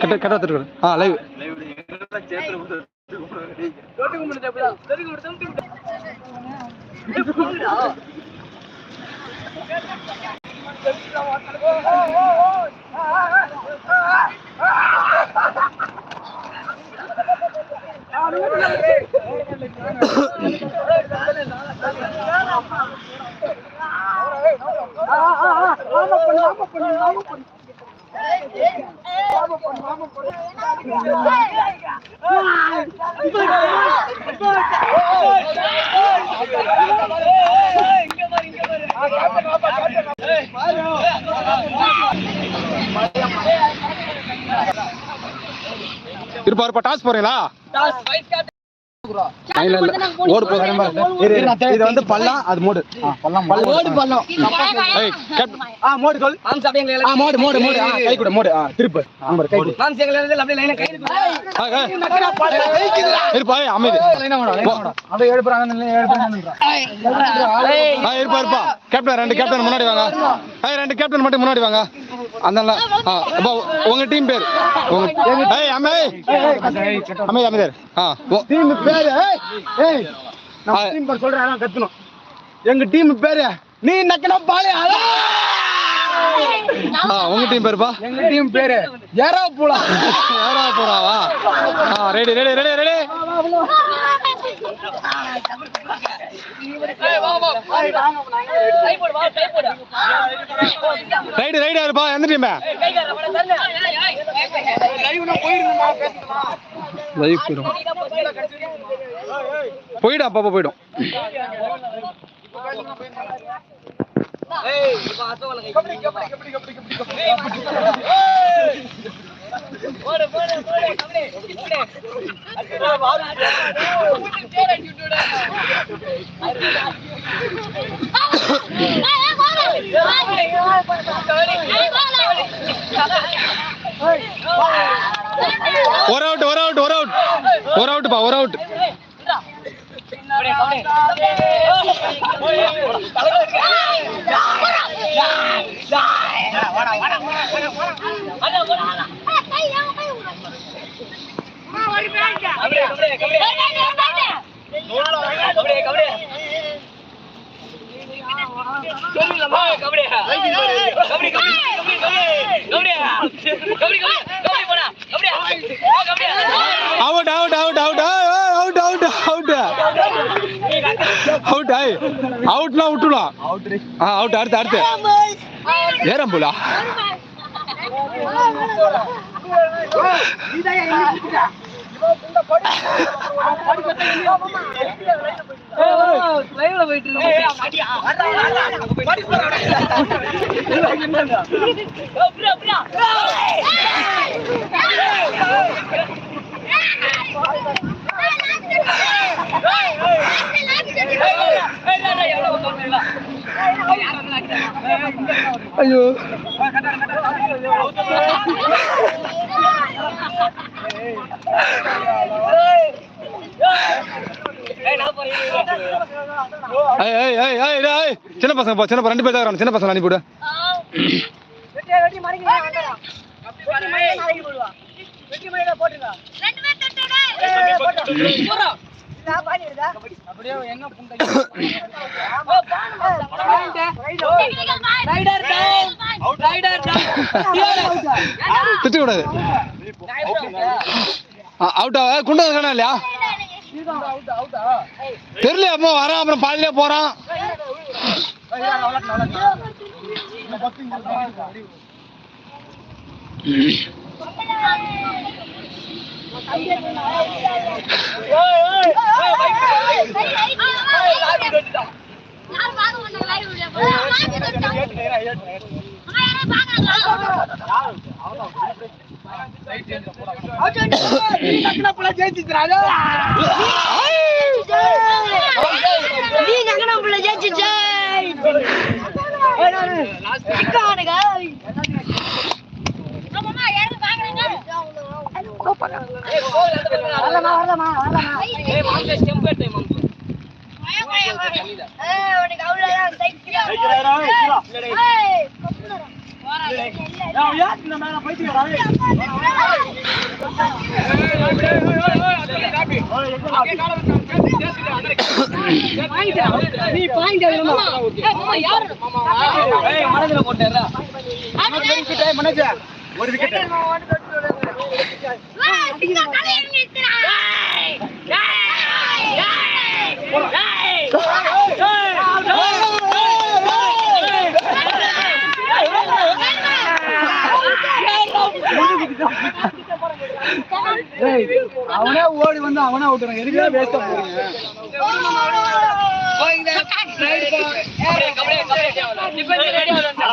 கட்ட கட்ட எடுத்துருக்கணும் ஆ லைவ் ஆமா பண்ணு ஆமா பண்ணு ஆமா பண்ணு இருப்பா இருப்பா டாஸ் போறீங்களா ஓடு இது வந்து பள்ளம் அது மூடு. ஓடு பள்ளம் ஏய், கேப்டன். ஆ மோடு சொல் மாம்ஸ் அப்படியே எங்களை ஆ மோடு மோடு மோடு. ஆ, கை கொடு மோடு. ஆ திருப்பு. நம்பர் கை கொடு. மாம்ஸ் எங்களை எழுதி அப்படியே லைனா கை ஆ, ஏய். இருப்பா ஏய், அமைதி. ஆ, இருப்பா இருப்பா. கேப்டன் ரெண்டு கேப்டன் முன்னாடி வாங்க. ரெண்டு கேப்டன் மட்டும் முன்னாடி வாங்க. அந்த ஆ அப்பா உங்க டீம் பேர்? உங்க ஏய் அம்மே அமைதி அமைதி ஆ டீம் பேரு ஏய் ஏய் நம்ம டீம் பேர் சொல்றேன் அதான் கத்தணும் எங்க டீம் பேரு நீ நக்கன பாலே ஆ உங்க டீம் பேருப்பா? எங்க டீம் பேரு ஏரா பூலா யாரா போறாவா ஆ ready ready ready ready raid raid இருப்பா எந்திரியுமே லைவ் போயிடும் போயிடும் அப்பப்போ போயிடும். போடு போடு போடு ஒரு அவுட் ஒரு அவுட் ஒரு அவுட் ஒரு அவுட் பா ஒரு out out out out out out out out out ஆய் அவுட்லாம் விட்டுலாம் ஆ அவுட் அடுத்து அடுத்து. ஏறம் போலா. லைவ்ல போயிட்டு ஐயோ. சின்ன பசங்க போ சின்ன ரெண்டு பேர் தான் சின்ன பசங்க அனுப்பிவிடு போட்டுருங்க திட்டக்கூடாது. அவுட்டா குண்டது காணா இல்லையா? தெரியல அம்மா வரான் அப்புறம் பாலிலே போறான். ஜெயிச்சிக்கிறாங்க நீ நகனம் பிள்ளை ஜெயிச்சு ஜெய். நீ பாயிண்ட் மனதில் போட்டேன் ஒரு விக்கெட் அவனே ஓடி வந்து அவனே விட்டுறான் எதுக்கு வேஸ்டா போறீங்க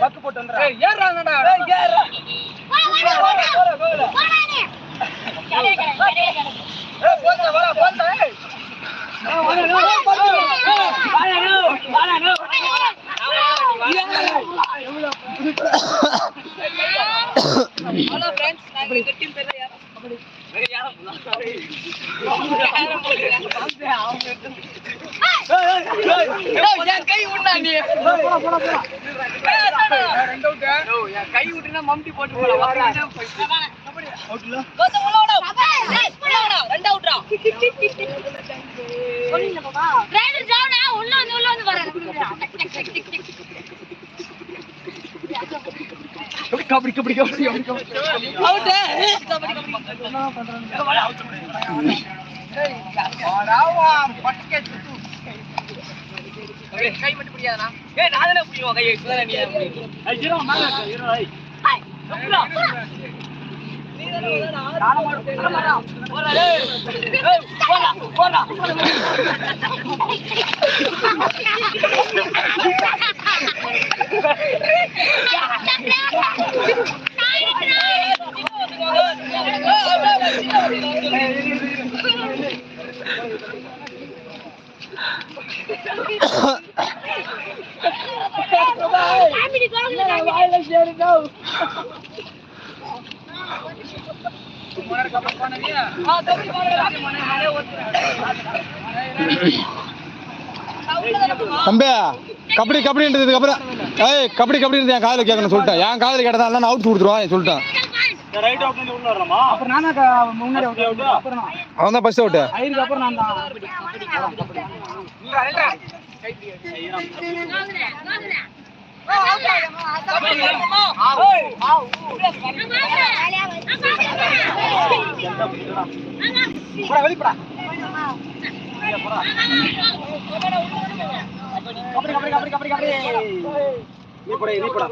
பக்கு போட்டு ஏறாங்கடா ஏறா ஏய் போடா கை விடா நீ கை விட்டுனா மம்டி போட்டு உள்ள வந்து உள்ள வந்து வர கபடி கபடி கபடி கபடி அவுட் ஆடாவா கை மட்டும் நான் பிடிக்கும் கையை இப்பதான் நீ தம்பியா கபடி கபடின்றதுக்கு அப்புறம் ஏய் கபடி கபடின்றது என் காதில் கேட்கணும் சொல்லிட்டேன். என் காதில் கேட்டதா நான் அவுட் கொடுத்துருவான் சொல்லிட்டேன். அவன் தான். ஃபர்ஸ்ட் அவுட்டு வெளிப்படா கபடி கபடி கபடி கபடி கபடி நீ போடா நீ போடா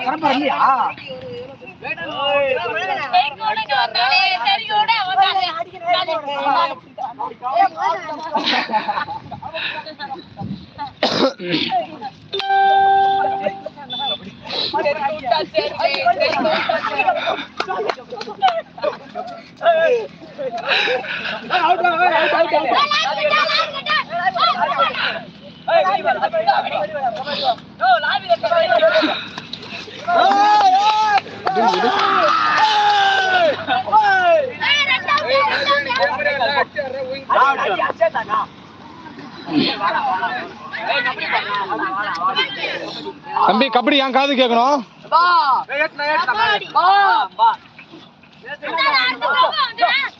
வரப்பா இல்லையா தம்பி கபடி என் காது கேட்கணும். நான்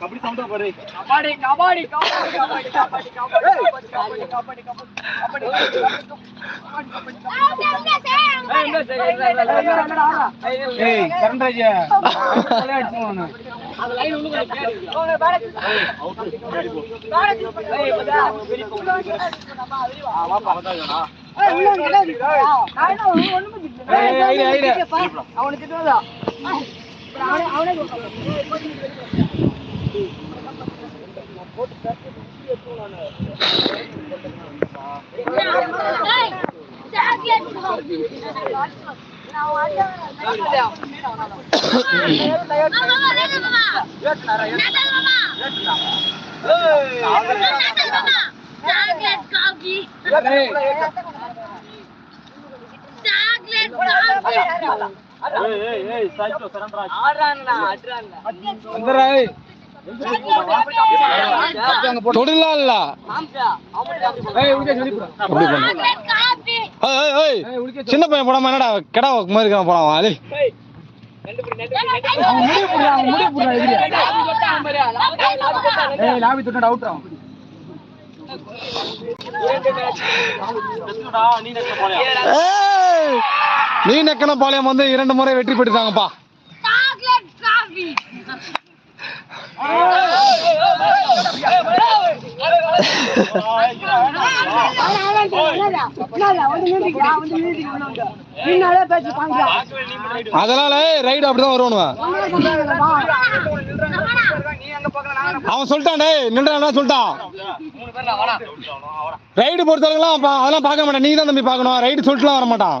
கபடி சவுண்டா பாரு கபாடி கபாடி கபாடி கபாடி கபாடி கபாடி கபாடி கபாடி ஏய் கரண்ராஜ் அடிச்சுவானு அவனுக்கு தெரியாதா அவனே அவனே Chocolate coffee. Chocolate coffee. ஏய் ஏய் ஏய் சாய்ச்சோ கரண்ராஜ் வந்துடுறா, ஏய். தொடுலாம் இல்ல அப்படி பண்ணு Chocolate coffee. ஏய், అందరా தொழிலாளா சின்ன பையன் படமா என்னடா கெடா மாதிரி இருக்கான் படம் அலி நீ நக்கன பாளையம் வந்து இரண்டு முறை வெற்றி பெற்றுட்டாங்கப்பா. அதனால ரைடு அப்படிதான் வருவானுவன் அவன் சொல்லிட்டான் டேய் சொல்லிட்டான். ரைடு பொறுத்தவரைக்கும் அதெல்லாம் பார்க்க மாட்டான். நீ தான் தம்பி பார்க்கணும். ரைடு சொல்லிட்டுலாம் வர மாட்டான்.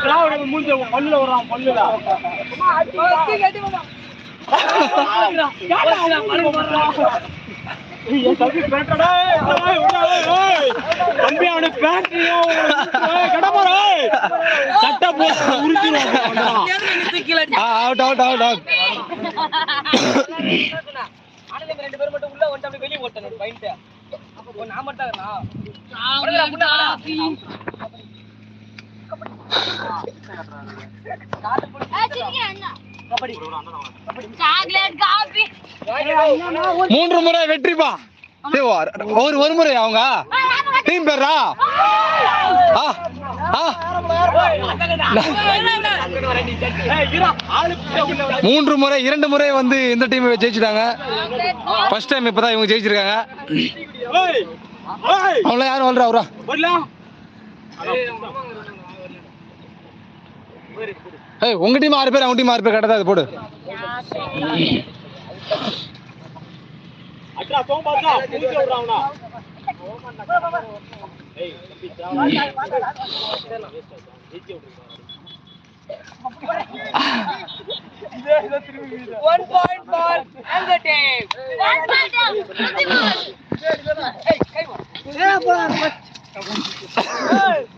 திராவிட மூஞ்ச வரான் பல்லுல ஏய் தம்பி அவன பேட்டரியும் கடமாரா சட்ட போட்டு உரிச்சிருவான் அவுட் அவுட் அவுட் அவுட் ரெண்டு பேரும் மட்டும் உள்ள வந்துட்டு அப்படியே வெளியே ஓட்டணும் பைன்ட்டு அப்போ நான் மட்டும். மூன்று முறை வெற்றிப்பா ஒரு- ஒரு முறை அவங்க. டீம் பேரா ஆ ஆ. மூன்று முறை இரண்டு முறை வந்து இந்த டீம் ஜெயிச்சிட்டாங்க. ஃபர்ஸ்ட் டைம் இப்பதான் இவங்க ஜெயிச்சிருக்காங்க. அவங்கள யாரும் வாழ்றா அவரா? ஏய் உங்க டீம் ஆறு பேர் அவங்க டீம் ஆறு பேர் கட்டதா அது போடு One point for another team. One point for another team. Hey, come on. Yeah, boy.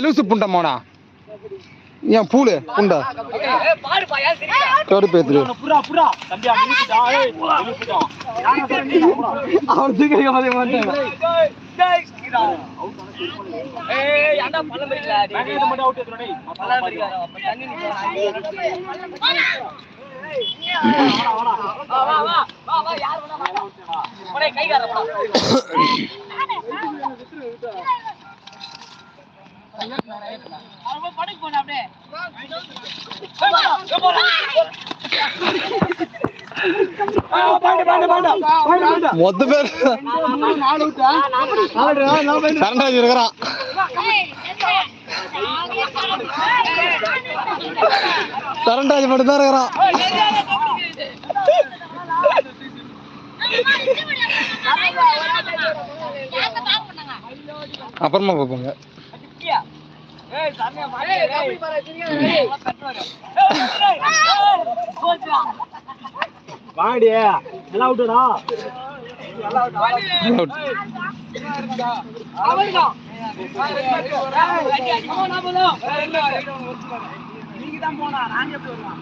லூசு புண்டை மோனா ஏன் பூலு புண்டா கருப்பு ஏத்துரு அவர் தூக்கிக்க மாட்டேன் வா வா வா வா யார் வேணா மொத்த பேர். சரண்டாஜி இருக்கிறான். சரண்டாஜி மட்டும்தான் இருக்கிறான். அப்புறமா பார்ப்போங்க. வாடி. எல்லாம் விட்டுடா. நீங்க தான் போனா நாங்க எப்படி வருவோம்